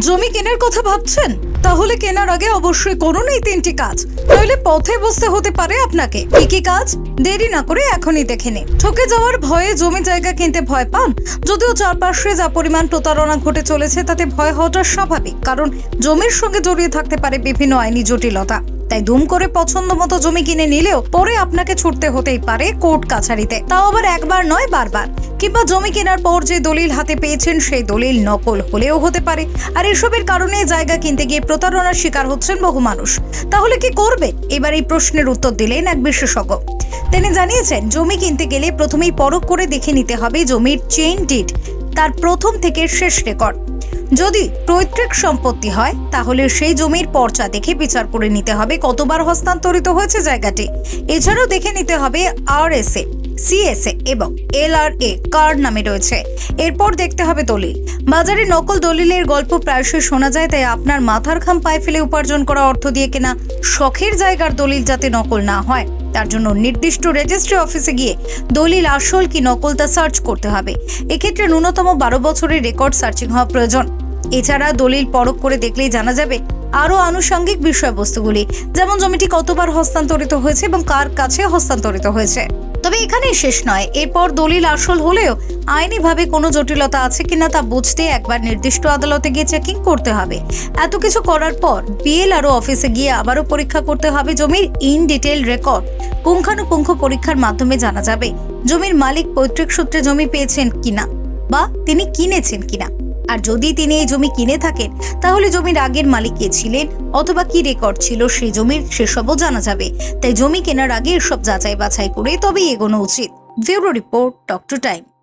জমি কেনার কথা ভাবছেন? তাহলে কেনার আগে অবশ্যই করুন এই তিনটি কাজ। নইলে পথে বসতে হতে পারে আপনাকে। কি কি কাজ? দেরি না করে এখনই দেখে নিন। ঠকে যাওয়ার ভয়ে জমি জায়গা কিনতে ভয় পান? যদিও চারপাশে যা পরিমাণ প্রতারণা ঘটে চলেছে, তাতে ভয় হওয়াটা স্বাভাবিক। কারণ জমির সঙ্গে জড়িয়ে থাকতে পারে বিভিন্ন আইনি জটিলতা। তাই দুম করে পছন্দ মতো জমি কিনে নিলেও পরে আপনাকে ছুটতে হতেই পারে কোর্ট কাছারিতে। তাও আবার একবার নয়, বারবার। কিংবা জমি কেনার পর যে দলিল হাতে পেয়েছেন, সেই দলিল নকল হলেও হতে পারে। আর এসবের কারণে জায়গা কিনতে গিয়ে প্রতারণার শিকার হচ্ছেন বহু মানুষ। তাহলে কি করবে? এবার এই প্রশ্নের উত্তর দিলেন এক বিশেষজ্ঞ। তিনি জানিয়েছেন, জমি কিনতে গেলে প্রথমেই পরখ করে দেখে নিতে হবে জমির চেইন ডিট তার প্রথম থেকে শেষ রেকর্ড যদি পৈতৃক সম্পত্তি হয়, তাহলে সেই জমির পর্চা দেখে বিচার করে নিতে হবে কতবার হস্তান্তরিত হয়েছে জায়গাটি। এছাড়াও দেখে নিতে হবে আর এস এ সিএসএ এবং এলআরএ কার্ড নামে রয়েছে। এরপর দেখতে হবে দলিল। বাজারে নকল দলিলের গল্প প্রায়শই শোনা যায়, তাই আপনার মাথার খাম পায়ে ফেলে উপার্জন করা অর্থ দিয়ে কেনা শখের জায়গার দলিল যাতে নকল না হয়, তার জন্য নির্দিষ্ট রেজিস্ট্রি অফিসে গিয়ে দলিল আসল কি নকল তা সার্চ করতে হবে। এক্ষেত্রে ন্যূনতম বারো বছরের রেকর্ড সার্চিং হওয়া প্রয়োজন। এছাড়া দলিল পরখ করে দেখলেই জানা যাবে আরও আনুষঙ্গিক বিষয়বস্তুগুলি, যেমন জমিটি কতবার হস্তান্তরিত হয়েছে এবং কার কাছে হস্তান্তরিত হয়েছে। তবে এখানেই শেষ নয়, এরপর দলিল আসল হলেও আইনিভাবে কোনো জটিলতা আছে কিনা তা বুঝতে একবার নির্দিষ্ট আদালতে গিয়ে চেকিং করতে হবে। এত কিছু করার পর বিএল আরও অফিসে গিয়ে আবারও পরীক্ষা করতে হবে জমির ইন ডিটেল রেকর্ড। পুঙ্খানুপুঙ্খ পরীক্ষার মাধ্যমে জানা যাবে জমির মালিক পৈতৃক সূত্রে জমি পেয়েছেন কিনা বা তিনি কিনেছেন কিনা। আর যদি তিনি এই জমি কিনে থাকেন, তাহলে জমির আগের মালিক কে ছিলেন অথবা কি রেকর্ড ছিল সেই জমির সেসবও জানা যাবে। তাই জমি কেনার আগে এসব যাচাই বাছাই করে তবেই এগোনো উচিত। Bureau report talk to time.